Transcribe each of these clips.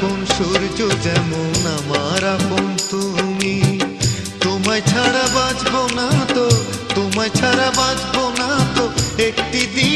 আপন সূর্য যেমন আমার আপন তুমি। তোমায় ছাড়া বাঁচবো না তো, তোমায় ছাড়া বাঁচবো না তো, একটি দিনও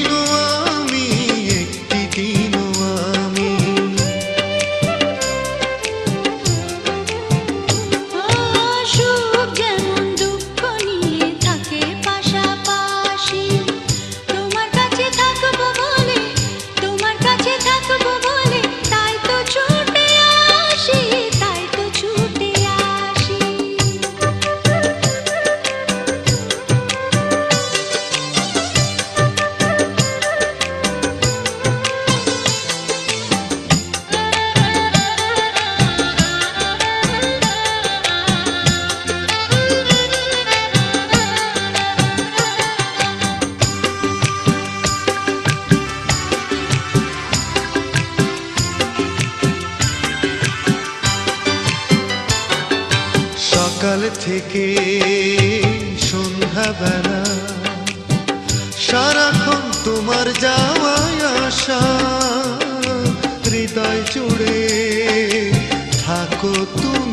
সকাল থেকে সন্ধ্যাবেলা সারাক্ষণ তোমার যাওয়ায় আসা হৃদয় জুড়ে থাকো তুমি তুমি।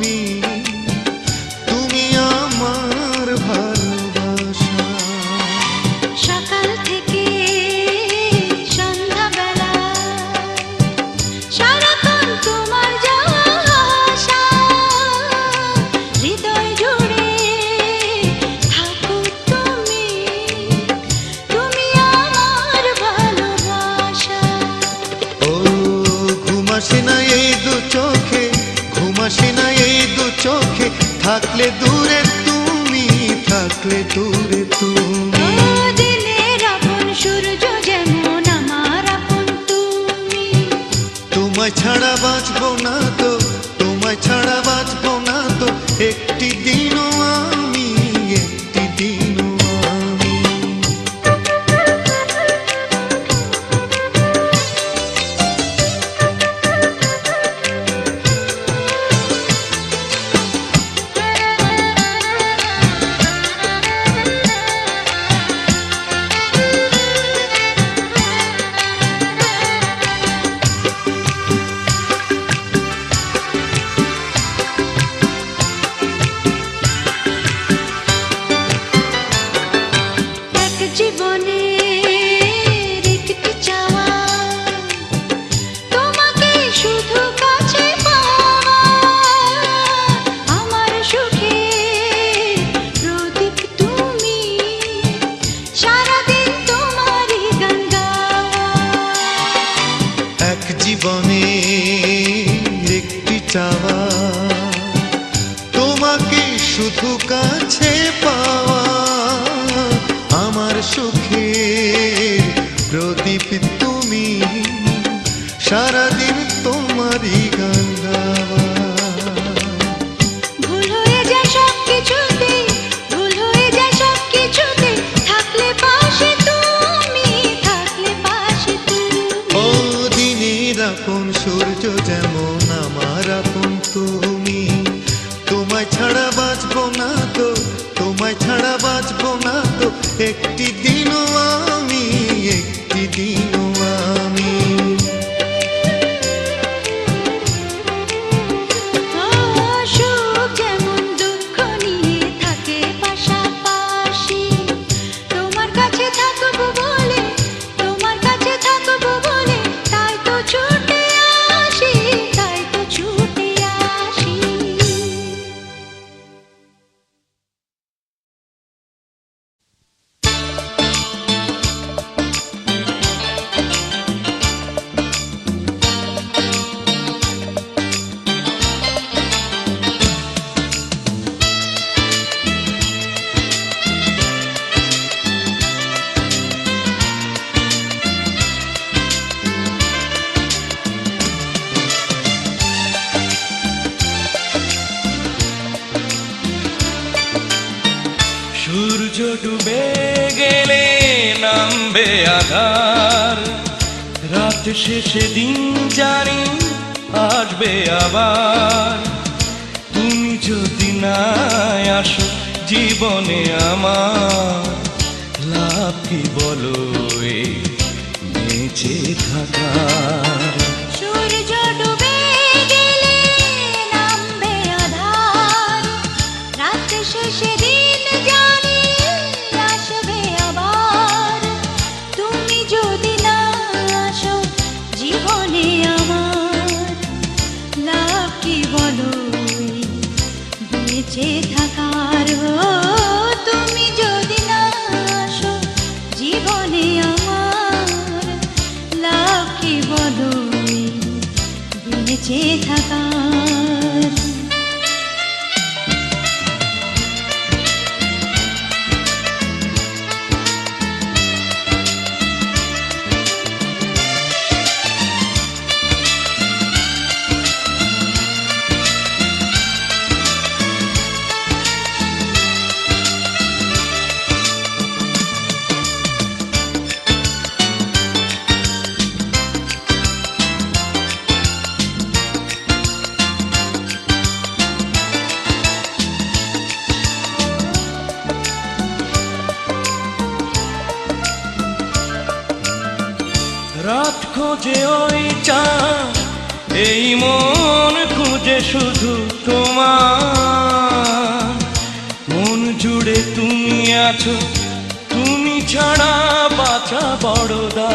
থাকলে দূরে তুমি থাকলে দূরে তুমি। দিনের আপন সূর্য যেমন আমার আপন তুমি। তোমায় ছাড়া একটি চাওয়া। তোমাকে শুধু কাছে পাওয়া। আমার সুখে প্রদীপ তুমি সারাদিন তোমারই গান গাওয়া। আপন সূর্য যেমন আমার আপন তুমি। তোমায় ছাড়া বাঁচবো না তো, তোমায় ছাড়া বাঁচবো না তো, একটি দিনও ডুবে গেলে নামবে আধার। রাত শেষে দিন জানি আসবে আবার। তুমি যদি না আসো, জীবনে আমার লাভ কি বলো? বেঁচে থাকার বেঁচে থাকার খোঁজে ওই চা এই মন খুঁজে শুধু তোমার। মন জুড়ে তুমি আছো, তুমি ছাড়া বাছা বড়দা